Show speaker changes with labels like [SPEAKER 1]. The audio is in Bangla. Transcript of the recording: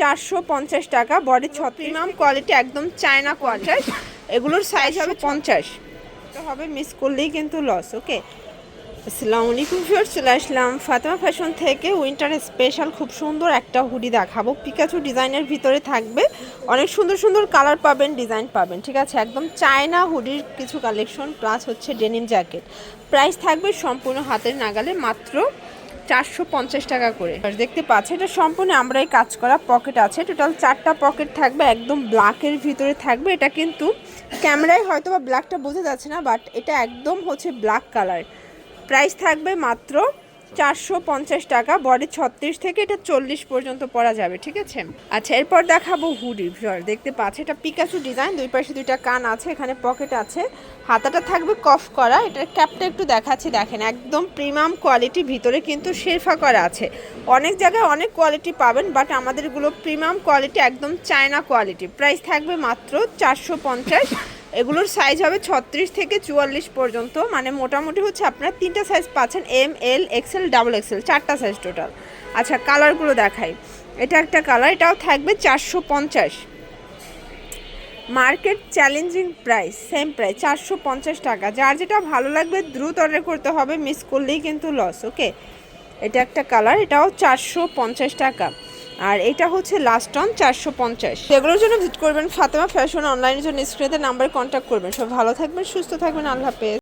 [SPEAKER 1] চারশো পঞ্চাশ টাকা। বডি ছত্রিমাম কোয়ালিটি একদম চায়না কোয়ালিটি এগুলোর সাইজ হবে পঞ্চাশ। তো হবে মিস করলেই কিন্তু লস ওকে আসসালামু আলাইকুম ফিওর চলে আসলাম ফাতেমা ফ্যাশন থেকে। উইন্টার স্পেশাল খুব সুন্দর একটা হুডি দেখাবো। পিকাচু ডিজাইনের ভিতরে থাকবে। অনেক সুন্দর সুন্দর কালার পাবেন ডিজাইন পাবেন, ঠিক আছে? একদম চায়না হুডির কিছু কালেকশন প্লাস হচ্ছে ডেনিম জ্যাকেট প্রাইস থাকবে সম্পূর্ণ হাতের নাগালে মাত্র চারশো পঞ্চাশ টাকা করে। দেখতে পাচ্ছি, এটা সম্পূর্ণ আমরাই কাজ করা পকেট আছে। টোটাল চারটা পকেট থাকবে, একদম ব্ল্যাকের ভিতরে থাকবে। এটা কিন্তু ক্যামেরায় হয়তো বা ব্ল্যাকটা বোঝা যাচ্ছে না বাট এটা একদম হচ্ছে ব্ল্যাক কালার প্রাইস থাকবে মাত্র চারশো পঞ্চাশ টাকা বডি ছত্রিশ থেকে এটা চল্লিশ পর্যন্ত পরা যাবে, ঠিক আছে? আচ্ছা এরপর দেখাবো হুডি ভিউয়ার, দেখতে পাচ্ছে, এটা পিকাচু ডিজাইন দুই পাশে দুইটা কান আছে, এখানে পকেট আছে, হাতাটা থাকবে কফ করা এটার ক্যাপটা একটু দেখাচ্ছি, দেখেন, একদম প্রিমিয়াম কোয়ালিটি ভিতরে কিন্তু শেরফা করা আছে। অনেক জায়গায় অনেক কোয়ালিটি পাবেন বাট আমাদেরগুলো প্রিমিয়াম কোয়ালিটি একদম চায়না কোয়ালিটি প্রাইস থাকবে মাত্র চারশো পঞ্চাশ। এগুলোর সাইজ হবে ছত্রিশ থেকে চুয়াল্লিশ পর্যন্ত। মানে মোটামুটি হচ্ছে আপনারা তিনটা সাইজ পাচ্ছেন M L XL double XL চারটা সাইজ টোটাল আচ্ছা কালারগুলো দেখাই। এটা একটা কালার এটাও থাকবে চারশো পঞ্চাশ। Market challenging price same price চারশো পঞ্চাশ টাকা। যার যেটা ভালো লাগবে, দ্রুত অর্ডার করতে হবে মিস করলেই কিন্তু লস ওকে এটা একটা কালার এটাও চারশো পঞ্চাশ টাকা। আর এটা হচ্ছে লাস্ট অন চারশো পঞ্চাশ। সেগুলোর জন্য ভিজিট করবেন ফাতেমা ফ্যাশন অনলাইনের জন্য স্ক্রিনে নাম্বারে কন্ট্যাক্ট করবেন। সব ভালো থাকবেন, সুস্থ থাকবেন, আল্লাহ হাফেজ।